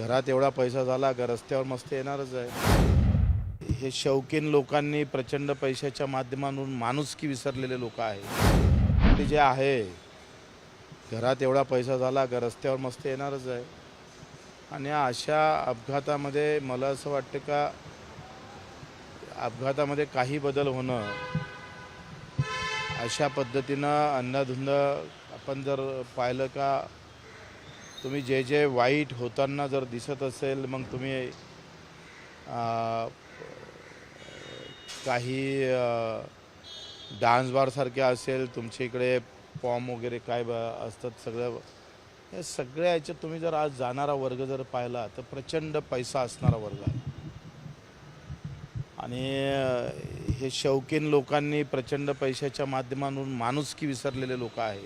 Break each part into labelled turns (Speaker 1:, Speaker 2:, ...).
Speaker 1: घरात एवढा पैसा झाला का रस्त्यावर मस्त येणारच आहे. हे शौकीन लोकांनी प्रचंड पैशाच्या माध्यमातून माणुसकी विसरलेले लोक आहे ते जे आहे घरात एवढा पैसा झाला का रस्त्यावर मस्त येणारच आहे. आणि अशा अपघातामध्ये मला असं वाटतं का अपघातामध्ये काही बदल होणं अशा पद्धतीनं अंधाधुंद आपण जर पाहिलं का तुम्ही जे जे वाईट होताना जर दिसत असेल मग तुम्ही काही डान्स बारसारखे असेल तुमच्या इकडे फॉर्म वगैरे काय ब- असतात सगळं हे सगळ्या याच्यात तुम्ही जर आज जाणारा वर्ग जर पाहिला तर प्रचंड पैसा असणारा वर्ग आहे. आणि हे शौकीन लोकांनी प्रचंड पैशाच्या माध्यमातून माणुसकी विसरलेले लोक आहे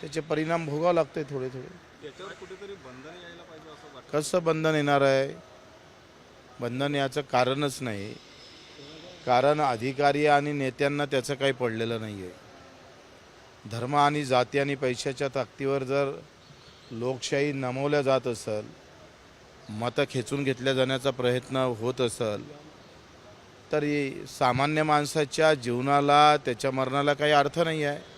Speaker 1: त्याचे परिणाम भोगावं लागते थोडे थोडे.
Speaker 2: कुठेतरी बंधन यायला पाहिजे असं वाटतं?
Speaker 1: कसं बंधन येणार आहे? बंधन याचं कारणच नाही. कारण अधिकारी आणि नेत्यांना त्याचं काही पडलेलं नाही आहे धर्म आणि जाती आणि पैशाच्या ताकदीवर जर लोकशाही नमवल्या जात असेल मतं खेचून घेतल्या जाण्याचा प्रयत्न होत असेल तर सामान्य माणसाच्या जीवनाला त्याच्या मरणाला काही अर्थ नाही आहे